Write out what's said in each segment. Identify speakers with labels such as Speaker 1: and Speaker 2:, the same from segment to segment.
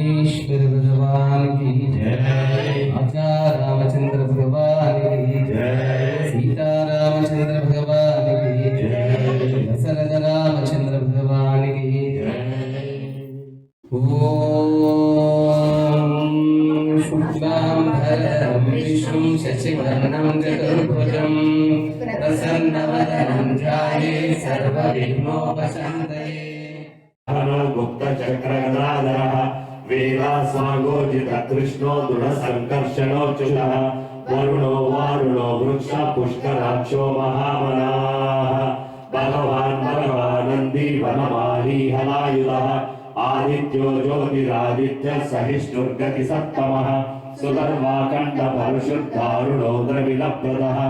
Speaker 1: ఈశ్వర భగవానికి రామచంద్ర భగవానికి సీతారామచంద్ర భగవానికి దశరథ రామచంద్ర భగవానికి శుక్లాంబరం విష్ణుం
Speaker 2: శశివర్ణం చతుర్భుజం ప్రసన్నవదనం ధ్యాయే वेदास्वागोजित कृष्णो दृढसङ्कर्षणोच्युतः वरुणो वारुणो वृक्ष पुष्कराक्षो महामनाः भगवान् भगवानन्दी वनमाली हलायुधः आदित्यो द्रविलप्रदः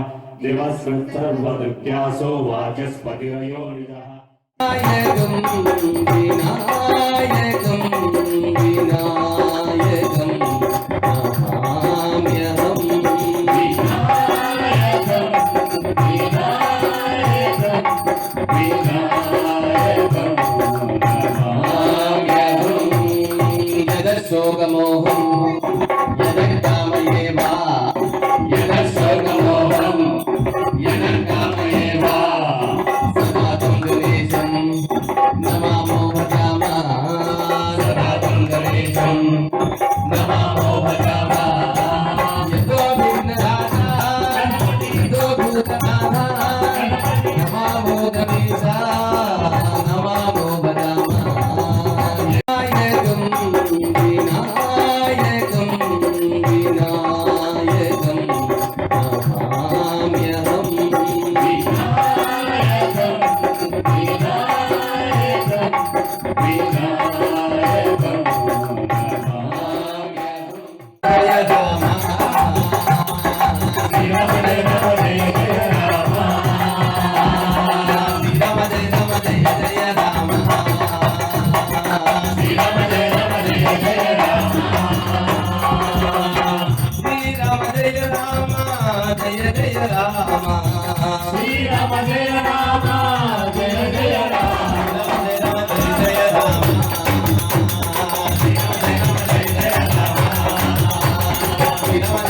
Speaker 1: Thank you.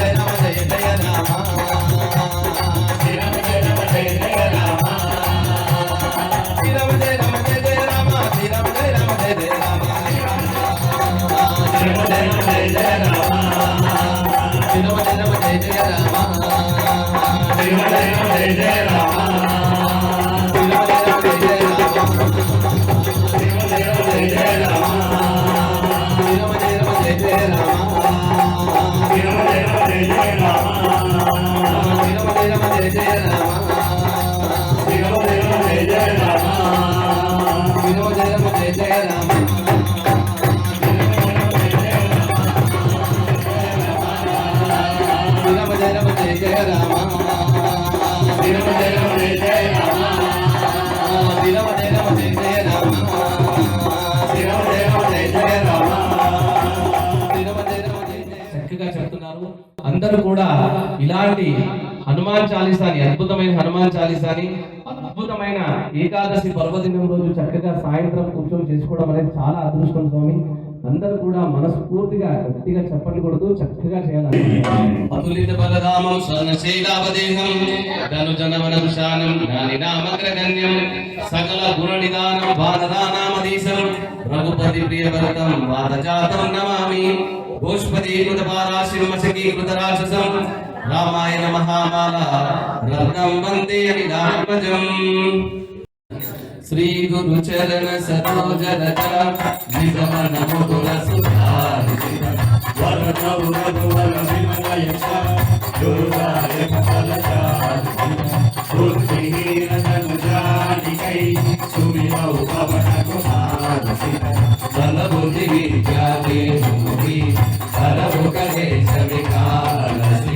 Speaker 1: ఇలాంటి హనుమాన్ చాలీసాని అద్భుతమైన హనుమాన్ చాలీసాని అద్భుతమైన ఏకాదశి పర్వదినం రోజు చక్కగా సాయంత్రం కూర్చొని చేసుకోవడం అనేది చాలా అదృష్టం స్వామి. అందరూ కూడా మనస్ఫూర్తిగా గట్టిగా చెప్పకూడదు చక్కగా చేయాలి అతులిత బలరామం స్వర్ణశైలావదేహం ధను జనవనం శానం సకల గుణ నిదానం వానరానామదీశం రఘుపతి ప్రియవ్రతం వాదజాతం నమామి భూష్పదీకృత పారాశింహసకీకృత రాక్షసం రామాయణ మహామాల రత్నం వందే అనిలాత్మజం శ్రీ గురు చరణ సరోజ రజ నిజమన ముకుల సుధారిత
Speaker 2: వరదవు రఘువర విమలయశ దుర్గాయ ఫలచారి బుద్ధిహీన జనుజానికై సుమిరౌ పవన కుమారసి
Speaker 1: బలబుద్ధి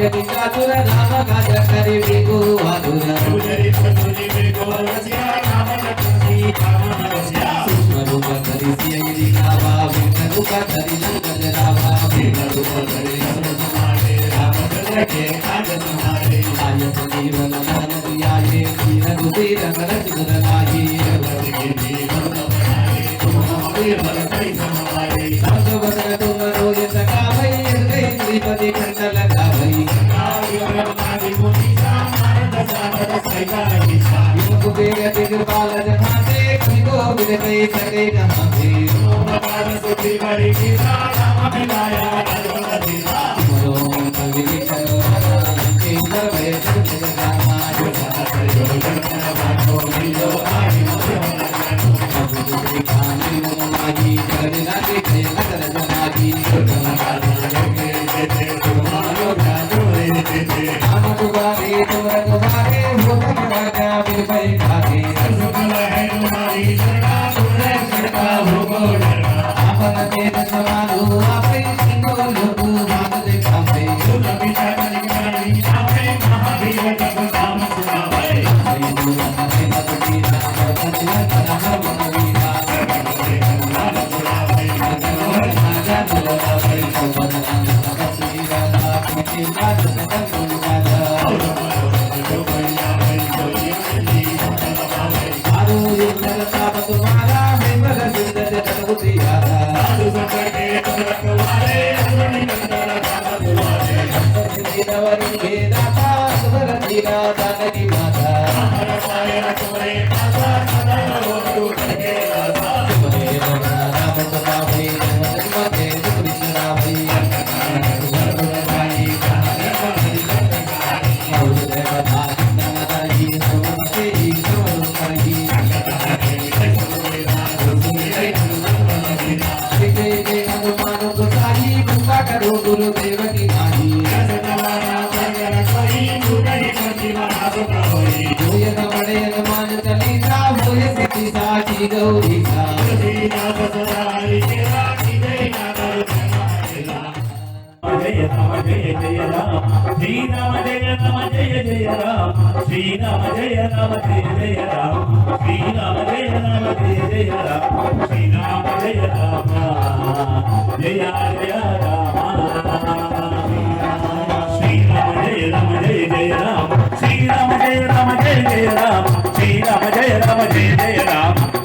Speaker 1: ಜಯ ವಿಚಾತುರ ರಾಮ ಗಾಜ ಕರಿಬೇಕು ವಾದುರ ಸೂಕ್ಷ್ಮರೂಪ ಧರಿಸಿ ಐರಿ ರಾಮ ವಿಘ್ನರೂಪ ಧರಿ ಲಂಕದ ರಾಮ ವಿಘ್ನರೂಪ ಧರಿ ರಾಮಚಂದ್ರಕ್ಕೆ ಕಾಜಸಮಾರೆ ಆಯ ಸಂಜೀವನ ನಹನದಿಯಾಯೆ ಶ್ರೀರ ರುದಿರ ಕಲಚಿದರಾಗಿ ಭಗವತರ ತುಮರೋ ಯತ ಕಾಮೈ ಶ್ರೀಪತಿ కుబేర తిరుపాల నమస్తే శ్రీగోవిద కైతరే నమస్తే ఓం నమః సుతి వరికితా నమః వినాయ సాక్షి
Speaker 2: జయ రామ జయ జయ రామ శ్రీరామ జయ రామ జయ జయ రామ శ్రీరామ జయ రామ జయ జయ రామ శ్రీరామ జయ రామ జయ జయ రామ శ్రీరామ జయ రామ జయ జయ రామ శ్రీరామ జయ రామ జయ జయ రామ శ్రీరామ జయ రామ జయ జయ రామ శ్రీరామ జయ రామ జయ జయ రామ.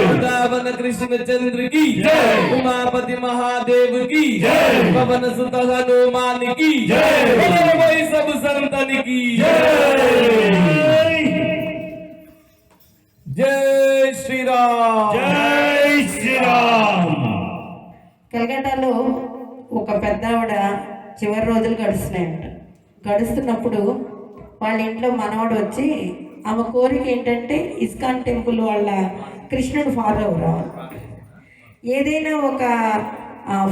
Speaker 1: वृंदावन कृष्ण चंद्र की
Speaker 2: जय।
Speaker 1: उमापति महादेव की
Speaker 2: जय।
Speaker 1: पवन सुत हनुमान की
Speaker 2: जय।
Speaker 1: बोलो भाई सब संतन की जय श्री राम
Speaker 2: జై శ్రీరామ్
Speaker 3: కలకట్టాలో ఒక పెద్ద ఆవిడ చివరి రోజులు గడుస్తున్నాయంట గడుస్తున్నప్పుడు వాళ్ళ ఇంట్లో మనవడు వచ్చి ఆమె కోరిక ఏంటంటే ఇస్కాన్ టెంపుల్ వాళ్ళ కృష్ణుడు ఫాలో అవ్వరు ఏదైనా ఒక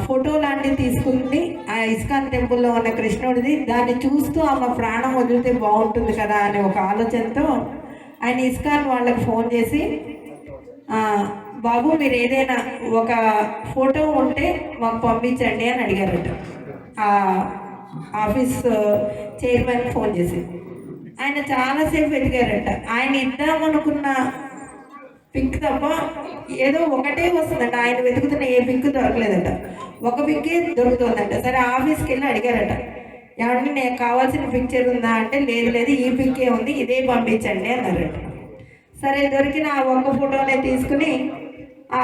Speaker 3: ఫోటో లాంటిది తీసుకుని ఆ ఇస్కాన్ టెంపుల్లో ఉన్న కృష్ణుడిది దాన్ని చూస్తూ ఆమె ప్రాణం వదిలితే బాగుంటుంది కదా అనే ఒక ఆలోచనతో ఆయన ఇస్కాన్ వాళ్ళకి ఫోన్ చేసి బాబు మీరు ఏదైనా ఒక ఫోటో ఉంటే మాకు పంపించండి అని అడిగారట. ఆఫీస్ చైర్మన్ ఫోన్ చేసి. ఆయన చాలాసేపు వెతికారట. ఆయన ఇద్దామనుకున్న పింక్ తప్ప ఏదో ఒకటే వస్తుందంట. ఆయన వెతుకుతున్న ఏ పింక్ దొరకలేదంట. ఒక పింకే దొరుకుతుందంట. సరే ఆఫీస్కి వెళ్ళి అడిగారట. ఏమంటే నేను కావాల్సిన పిక్చర్ ఉందా? అంటే లేదు లేదు ఈ పింకే ఉంది ఇదే పంపించండి అన్నారట. సరే దొరికిన ఆ ఒక్క ఫోటోనే తీసుకుని ఆ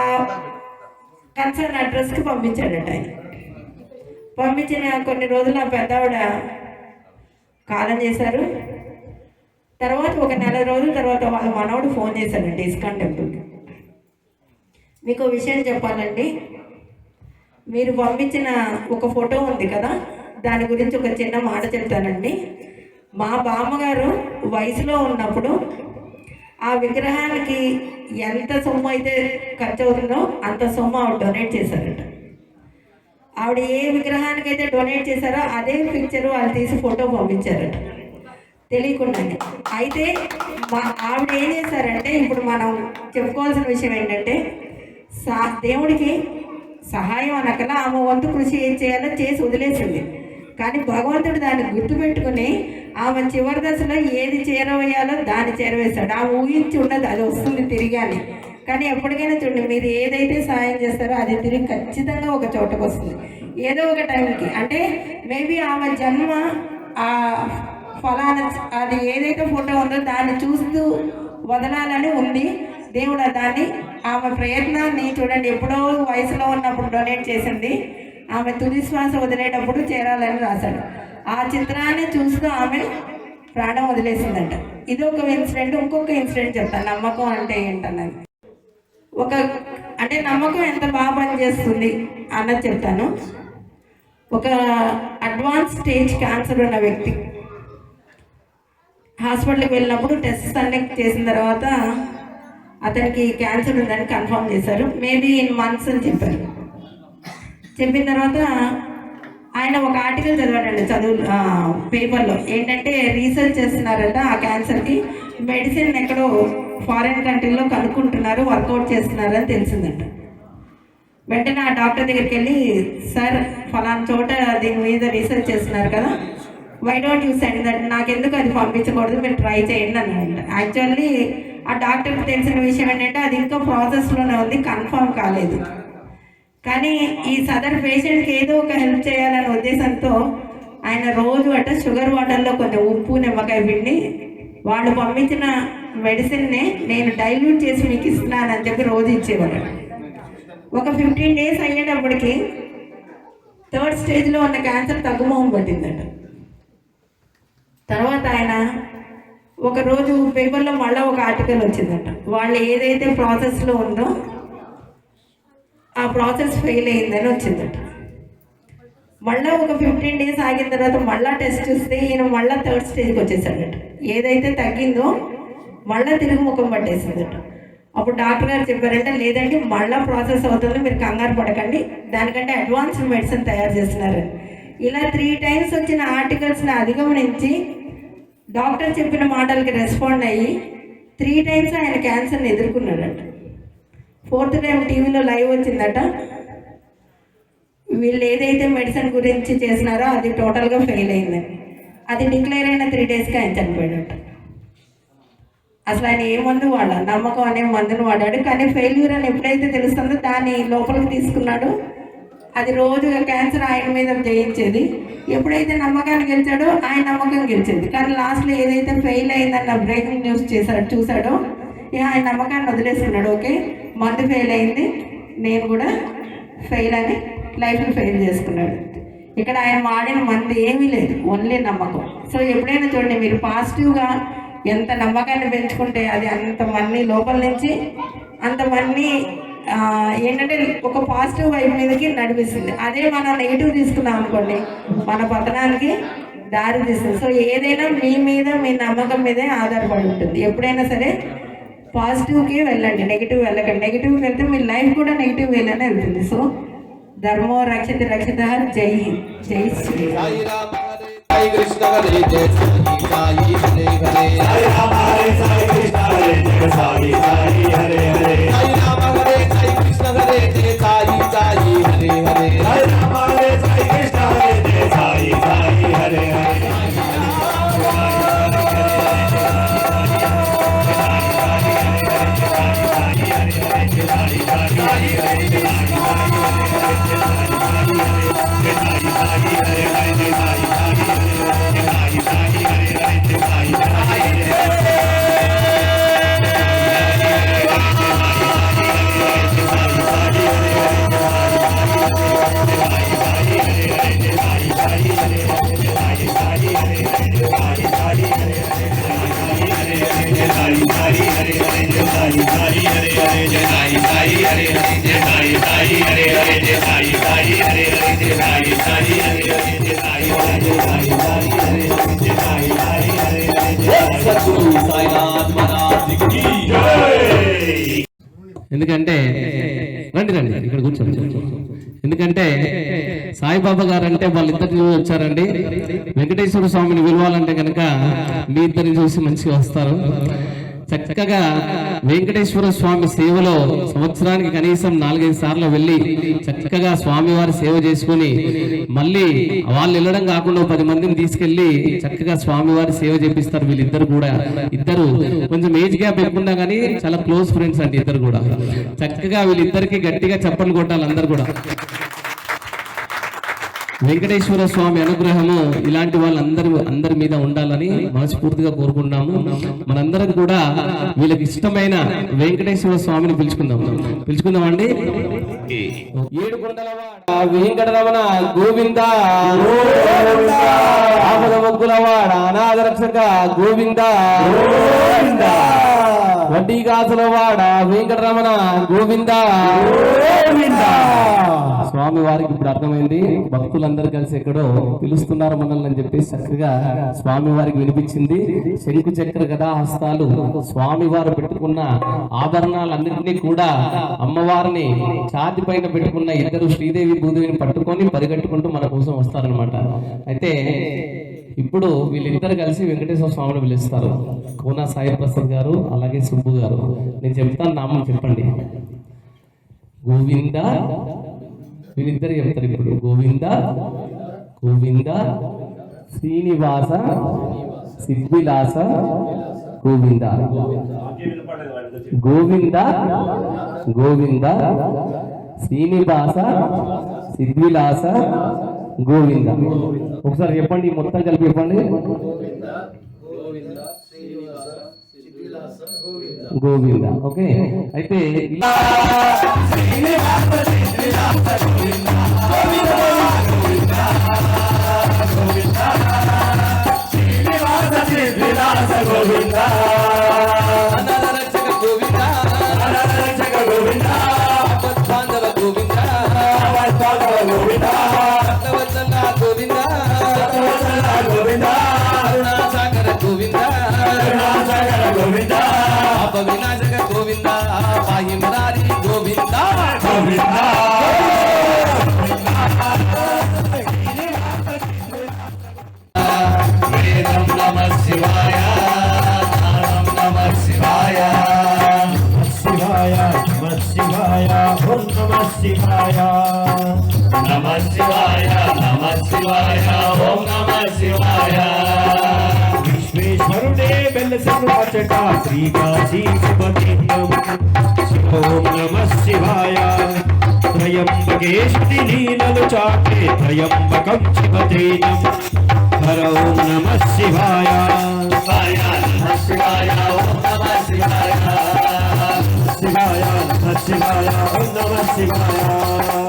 Speaker 3: కన్సర్న్ అడ్రస్కి పంపించాడట ఆయన. పంపించిన కొన్ని రోజులు ఆ పెద్దావిడ కాలం చేశారు. తర్వాత ఒక నెల రోజుల తర్వాత వాళ్ళ మనవడు ఫోన్ చేశాడండి ఇస్కాన్ టెంపుల్కి మీకు విషయం చెప్పాలండి. మీరు పంపించిన ఒక ఫోటో ఉంది కదా దాని గురించి ఒక చిన్న మాట చెప్తానండి. మా బామ్మగారు వయసులో ఉన్నప్పుడు ఆ విగ్రహానికి ఎంత సొమ్ము అయితే ఖర్చు అవుతుందో అంత సొమ్ము ఆవిడ డొనేట్ చేశారట. ఆవిడ ఏ విగ్రహానికి అయితే డొనేట్ చేశారో అదే పిక్చర్ వాళ్ళు తీసి ఫోటో పంపించారట. తెలియకుండానే. అయితే మా ఆవిడ ఏం చేశారంటే ఇప్పుడు మనం చెప్పుకోవాల్సిన విషయం ఏంటంటే సా దేవుడికి సహాయం అనకలా ఆమె వంతు కృషి ఏం చేయాలో చేసి వదిలేసింది. కానీ భగవంతుడు దాన్ని గుర్తుపెట్టుకుని ఆమె చివరి దశలో ఏది చేరవేయాలో దాన్ని చేరవేశాడు ఆమె ఊహించి ఉన్నది అది వస్తుంది తిరిగి అని. కానీ ఎప్పటికైనా చూడండి మీరు ఏదైతే సహాయం చేస్తారో అది తిరిగి ఖచ్చితంగా ఒక చోటకు వస్తుంది. ఏదో ఒక టైంకి. అంటే మేబీ ఆమె జన్మ ఆ ఫలానా అది ఏదైతే ఫోటో ఉందో దాన్ని చూస్తూ వదలాలని ఉంది. దేవుడు దాన్ని ఆమె ప్రయత్నాన్ని చూడండి. ఎప్పుడో వయసులో ఉన్నప్పుడు డొనేట్ చేసింది. ఆమె తుది శ్వాస వదిలేటప్పుడు చేరాలని రాశాడు. ఆ చిత్రాన్ని చూస్తూ ఆమె ప్రాణం వదిలేసిందంట. ఇది ఒక ఇన్సిడెంట్. ఇంకొక ఇన్సిడెంట్ చెప్తాను. నమ్మకం అంటే ఏంటన్నది? ఒక అంటే నమ్మకం ఎంత బాగా పనిచేస్తుంది అన్నది చెప్తాను. ఒక అడ్వాన్స్ స్టేజ్ క్యాన్సర్ ఉన్న వ్యక్తి హాస్పిటల్కి వెళ్ళినప్పుడు టెస్ట్ అన్ని చేసిన తర్వాత అతనికి క్యాన్సర్ ఉందని కన్ఫర్మ్ చేశారు. మేబీ ఇన్ మంత్స్ అని చెప్పారు. చెప్పిన తర్వాత ఆయన ఒక ఆర్టికల్ చదివాడండి చదువు పేపర్లో. ఏంటంటే రీసెర్చ్ చేస్తున్నారంట ఆ క్యాన్సర్కి. మెడిసిన్ ఎక్కడో ఫారిన్ కంట్రీలో కనుక్కుంటున్నారు వర్కౌట్ చేస్తున్నారని తెలిసిందంట. వెంటనే ఆ డాక్టర్ దగ్గరికి వెళ్ళి సార్ ఫలానా చోట దీని మీద రీసెర్చ్ చేస్తున్నారు కదా why don't you send that నాకెందుకు అది పంపించకూడదు? మీరు ట్రై చేయండి అని యాక్చువల్లీ ఆ డాక్టర్కి తెలిసిన విషయం ఏంటంటే అది ఇంకా ప్రాసెస్లోనే ఉంది కన్ఫర్మ్ కాలేదు. కానీ ఈ సదర్ పేషెంట్కి ఏదో ఒక హెల్ప్ చేయాలనే ఉద్దేశంతో ఆయన రోజు అట షుగర్ వాటర్లో కొంచెం ఉప్పు నిమ్మకాయ పిండి వాళ్ళు పంపించిన మెడిసిన్నే నేను డైల్యూట్ చేసి మీకు ఇస్తున్నానని చెప్పి రోజు ఇచ్చేవాడు ఒక ఫిఫ్టీన్ డేస్ అయ్యేటప్పటికి థర్డ్ స్టేజ్లో ఉన్న క్యాన్సర్ తగ్గుమోహం పట్టిందట. తర్వాత ఆయన ఒకరోజు పేపర్లో మళ్ళీ ఒక ఆర్టికల్ వచ్చిందట. వాళ్ళు ఏదైతే ప్రాసెస్లో ఉందో ఆ ప్రాసెస్ ఫెయిల్ అయిందని వచ్చిందట. మళ్ళీ ఒక ఫిఫ్టీన్ డేస్ ఆగిన తర్వాత మళ్ళీ టెస్ట్ చూస్తే ఈయన మళ్ళీ థర్డ్ స్టేజ్కి వచ్చేసాడట. ఏదైతే తగ్గిందో మళ్ళీ తిరుగు ముఖం పట్టేసిందట. అప్పుడు డాక్టర్ గారు చెప్పారంటే లేదండి మళ్ళీ ప్రాసెస్ అవుతుంది మీరు కంగారు పడకండి. దానికంటే అడ్వాన్స్ మెడిసిన్ తయారు చేస్తున్నారు ఇలా త్రీ టైమ్స్ వచ్చిన ఆర్టికల్స్ని అధిగమనించి డాక్టర్ చెప్పిన మాటలకి రెస్పాండ్ అయ్యి త్రీ టైమ్స్ ఆయన క్యాన్సర్ని ఎదుర్కొన్నాడట. ఫోర్త్ టైం టీవీలో లైవ్ వచ్చిందట. వీళ్ళు ఏదైతే మెడిసిన్ గురించి చేసినారో అది టోటల్గా ఫెయిల్ అయిందని అది డిక్లేర్ అయిన త్రీ డేస్కి ఆయన చనిపోయాడట. అసలు ఆయన ఏ మందు వాడ నమ్మకం అనే మందును వాడాడు. కానీ ఫెయిల్యూర్ అని ఎప్పుడైతే తెలుస్తుందో దాన్ని లోపలికి తీసుకున్నాడు. అది రోజుగా క్యాన్సర్ ఆయన మీద జయించేది. ఎప్పుడైతే నమ్మకాన్ని గెలిచాడో ఆయన నమ్మకం గెలిచేది. కానీ లాస్ట్లో ఏదైతే ఫెయిల్ అయిందన్న బ్రేకింగ్ న్యూస్ చేశాడు చూశాడో ఇక ఆయన నమ్మకాన్ని వదిలేసుకున్నాడు. ఓకే మందు ఫెయిల్ అయింది. నేను కూడా ఫెయిల్ అని లైఫ్ని ఫెయిల్ చేసుకున్నాడు. ఇక్కడ ఆయన వాడిన మంది ఏమీ లేదు. ఓన్లీ నమ్మకం. సో ఎప్పుడైనా చూడండి మీరు పాజిటివ్గా ఎంత నమ్మకాన్ని పెంచుకుంటే అది అంత మన్ని లోపల నుంచి అంత మన్ని ఏంటంటే ఒక పాజిటివ్ వైపు మీదకి నడిపిస్తుంది అదే మనం నెగిటివ్ తీసుకున్నాం అనుకోండి మన పతనానికి దారి తీస్తుంది సో ఏదైనా మీ మీద మీ నమ్మకం మీదే ఆధారపడి ఉంటుంది ఎప్పుడైనా సరే పాజిటివ్కి వెళ్ళండి నెగిటివ్ వెళ్ళకండి నెగిటివ్ వెళ్తే మీ లైఫ్ కూడా నెగిటివ్ వేలోనే వెళ్తుంది సో ధర్మో రక్షిత రక్షిత జై జై శ్రీ
Speaker 1: సాయి కృష్ణ హరే జయ సాయి సాయి హరే హరే
Speaker 2: సాయి కృష్ణ హరే జయ సాయి సాయి హరే హరే
Speaker 1: కృష్ణ హరే జయ సాయి సాయి హరే హరే ఎందుకంటే రండి రండి ఇక్కడ కూర్చోండి. ఎందుకంటే సాయిబాబా గారు అంటే వాళ్ళిద్దరిని వచ్చారండి. వెంకటేశ్వర స్వామిని విలువాలంటే కనుక మీ ఇద్దరిని చూసి మంచిగా వస్తారు. చక్కగా వెంకటేశ్వర స్వామి సేవలో సంవత్సరానికి కనీసం నాలుగైదు సార్లు వెళ్ళి చక్కగా స్వామివారి సేవ చేసుకొని మళ్ళీ వాళ్ళు వెళ్ళడం కాకుండా పది మందిని తీసుకెళ్ళి చక్కగా స్వామివారి సేవ చేపిస్తారు వీళ్ళిద్దరు కూడా. ఇద్దరు కొంచెం ఏజ్ గ్యాప్ ఎక్కున్నా కానీ చాలా క్లోజ్ ఫ్రెండ్స్ అండి ఇద్దరు కూడా. చక్కగా వీళ్ళిద్దరికి గట్టిగా చప్పట్లు కొట్టాలి అందరు కూడా. వెంకటేశ్వర స్వామి అనుగ్రహము ఇలాంటి వాళ్ళందరి అందరి మీద ఉండాలని మనస్ఫూర్తిగా కోరుకుంటున్నాము. మనందరం కూడా వీళ్ళకి ఇష్టమైన వెంకటేశ్వర స్వామిని పిలుచుకుందాం. పిలుచుకుందామండి. ఏడు కొండలవాడ వెంకటరమణ గోవింద. రక్షక గోవింద. వడ్డీ కాసుల వాడ వెంకటరమణ గోవింద. స్వామి వారికి ఇప్పుడు అర్థమైంది. భక్తులందరూ కలిసి ఎక్కడో పిలుస్తున్నారు మనల్ని అని చెప్పి చక్కగా స్వామి వారికి వినిపించింది. శంకు చక్ర గదా హస్తాలు స్వామి వారు పెట్టుకున్న ఆభరణాలన్నింటినీ కూడా అమ్మవారిని ఛాతి పైన పెట్టుకున్న ఇద్దరు శ్రీదేవి భూదేవిని పట్టుకొని పరిగెట్టుకుంటూ మన కోసం వస్తారనమాట అయితే ఇప్పుడు వీళ్ళిద్దరు కలిసి వెంకటేశ్వర స్వామిని పిలుస్తారు. కోనా సాయి ప్రసాద్ గారు అలాగే సుబ్బు గారు. నేను చెప్తాను నామం చెప్పండి. గోవింద వీళ్ళిద్దరు చెప్తారు ఇప్పుడు. గోవింద గోవింద శ్రీనివాస సిద్ధిలాస గోవింద. గోవింద గోవింద శ్రీనివాస సిద్ధిలాస గోవింద. ఒకసారి చెప్పండి మొత్తం కలిపి చెప్పండి. గోవింద. ఓకే. అయితే ఇలా శివాయ
Speaker 2: ఓం నమ శివాయ విశ్వేశ్వరుడే వెలసను అచట శ్రీకాశీపతి ఓం నమ శివాయ త్రయంబకేష్టి లీలలు చాటే త్రయంబకం శివతేజం హర ఓం నమ శివాయ
Speaker 1: శివాయ శివాయ ఓం నమ శివాయ
Speaker 2: శివాయ శివాయ ఓం నమ శివాయ.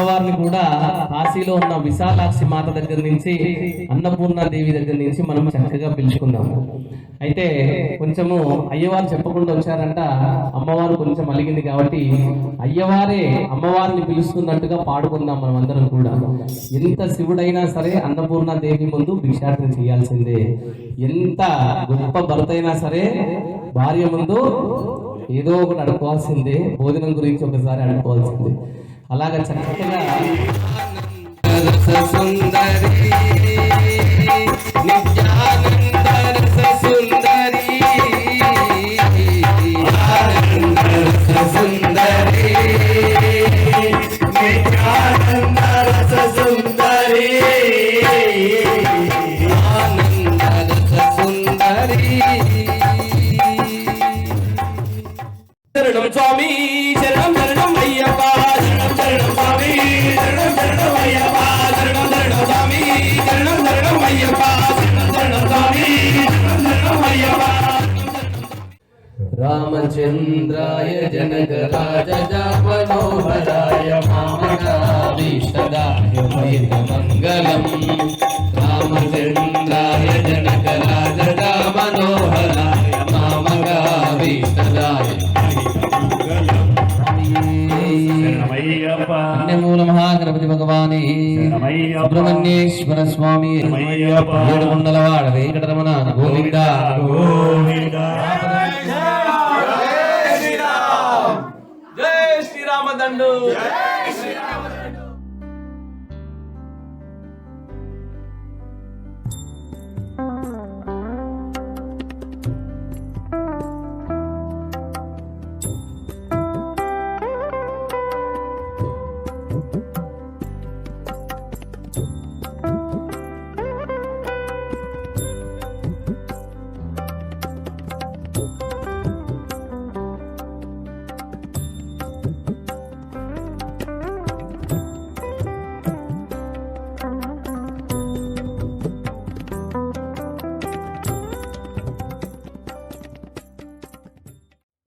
Speaker 1: అమ్మవారిని కూడా కాశీలో ఉన్న విశాలాక్షి మాత దగ్గర నుంచి అన్నపూర్ణ దేవి దగ్గర నుంచి మనం చక్కగా పిలుచుకుందాము అయితే కొంచెము అయ్యవారు చెప్పకుండా వచ్చారంట అమ్మవారు కొంచెం అలిగింది కాబట్టి అయ్యవారే అమ్మవారిని పిలుస్తున్నట్టుగా పాడుకుందాం మనం అందరం కూడా. ఎంత శివుడైనా సరే అన్నపూర్ణ దేవి ముందు భిక్షాటన చేయాల్సిందే. ఎంత గొప్ప భర్త అయినా సరే భార్య ముందు ఏదో ఒకటి అడుకోవాల్సిందే భోజనం గురించి ఒకసారి అడుకోవాల్సిందే అలాగ చక్కగా సుందరి నిత్యానంద రామచంద్రాయ జనకరాజామనోహరాయ మామకాభీష్టదాయ మంగళం రామచంద్రాయ జనకరాజామనోహరాయ మామకాభీష్టదాయ
Speaker 2: శరణమయ్యప్ప.
Speaker 1: మూల మహాగణపతి భగవానే సుబ్రహ్మణ్యేశ్వర స్వామి. ఏడుకొండలవాడ వెంకటరమణ గోవింద.
Speaker 2: గోవింద.
Speaker 1: జై